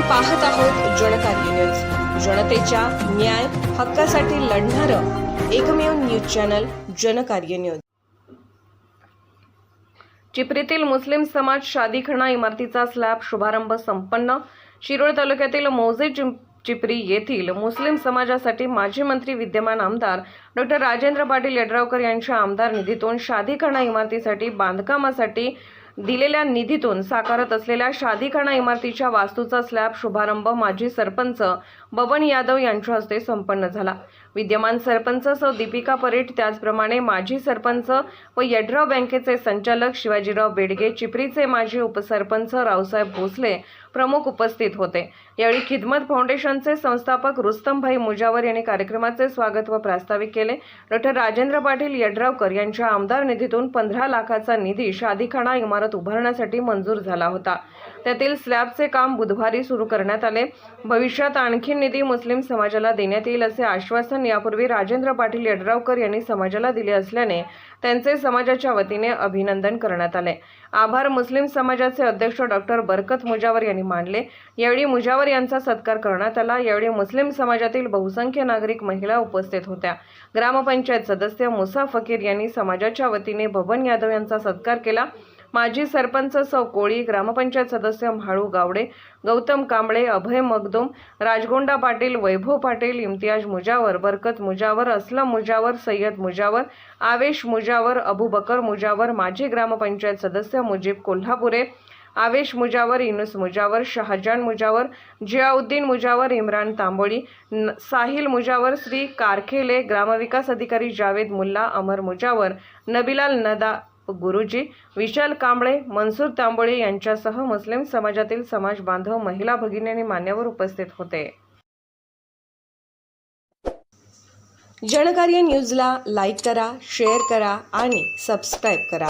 पाहत आहोत जनकार्य न्यूज जनतेच्या न्याय हक्कासाठी लढणारं एकमेव न्यूज चॅनल जनकार्य न्यूज चिपरीतील मुस्लिम समाज शादीखणा इमारतीचा स्लॅब शुभारंभ संपन्न. शिरोळ तालुक्यातील मौजे चिपरी येथील मुस्लिम समाजासाठी माजी मंत्री विद्यमान आमदार डॉक्टर राजेंद्र पाटील यड्रावकर यांच्या आमदार निधीतून शादीखणा इमारतीसाठी बांधकामासाठी दिलेल्या निधीतून साकारत असलेल्या शादीखाना इमारतीच्या वास्तूचा स्लॅब शुभारंभ माजी सरपंच बबन यादव यांच्या हस्ते संपन्न झाला. विद्यमान सरपंच सौ दीपिका परेट त्याचप्रमाणे माजी सरपंच व यड्राव बँकेचे संचालक शिवाजीराव बेडगे चिपरीचे माजी उपसरपंच रावसाहेब भोसले प्रमुख उपस्थित होते. यावेळी खिदमत फाउंडेशनचे संस्थापक रुस्तमभाई मुजावर यांनी कार्यक्रमाचे स्वागत व प्रास्ताविक केले. डॉक्टर राजेंद्र पाटील यड्रावकर यांच्या आमदार निधीतून पंधरा लाखाचा निधी शादीखाना इमारत उभारण्यासाठी मंजूर झाला होता. त्यातील स्लॅबचे काम बुधवारी सुरू करण्यात आले. भविष्यात आणखी निधी मुस्लिम समाजाला देण्यात येईल असे आश्वासन यापूर्वी राजेंद्र पाटील यड्रावकर यांनी समाजाला दिले असल्याने त्यांचे समाजाच्या वतीने अभिनंदन करण्यात आले. आभार मुस्लिम समाजाचे अध्यक्ष डॉक्टर बरकत मुजावर यांनी मानले. यावेळी मुजावर यांचा सत्कार करण्यात आला. यावेळी मुस्लिम समाजातील बहुसंख्य नागरिक महिला उपस्थित होत्या. ग्रामपंचायत सदस्य मुसा फकीर यांनी समाजाच्या वतीने भवन यादव यांचा सत्कार केला. माजी सरपंच सौ कोळी ग्रामपंचायत सदस्य म्हाळू गावडे गौतम कांबळे अभय मगदुम राजगोंडा पाटील वैभव पाटील इम्तियाज मुजावर बरकत मुजावर असलम मुजावर सय्यद मुजावर आवेश मुजावर अबू बकर मुजावर माजी ग्रामपंचायत सदस्य मुजीब कोल्हापुरे आवेश मुजावर इनुस मुजावर शहाजान मुजावर जियाउद्दीन मुजावर इम्रान तांबोळी न- साहिल मुजावर श्री कारखेले ग्रामविकास अधिकारी जावेद मुल्ला अमर मुजावर नबिलाल नदा गुरुजी विशाल कांबळे मनसूर तांबोळे यांच्यासह मुस्लिम समाजातील समाज बांधव महिला भगिनी आणि मान्यवर उपस्थित होते. जनकार्य न्यूजला लाईक करा शेअर करा आणि सबस्क्राईब करा.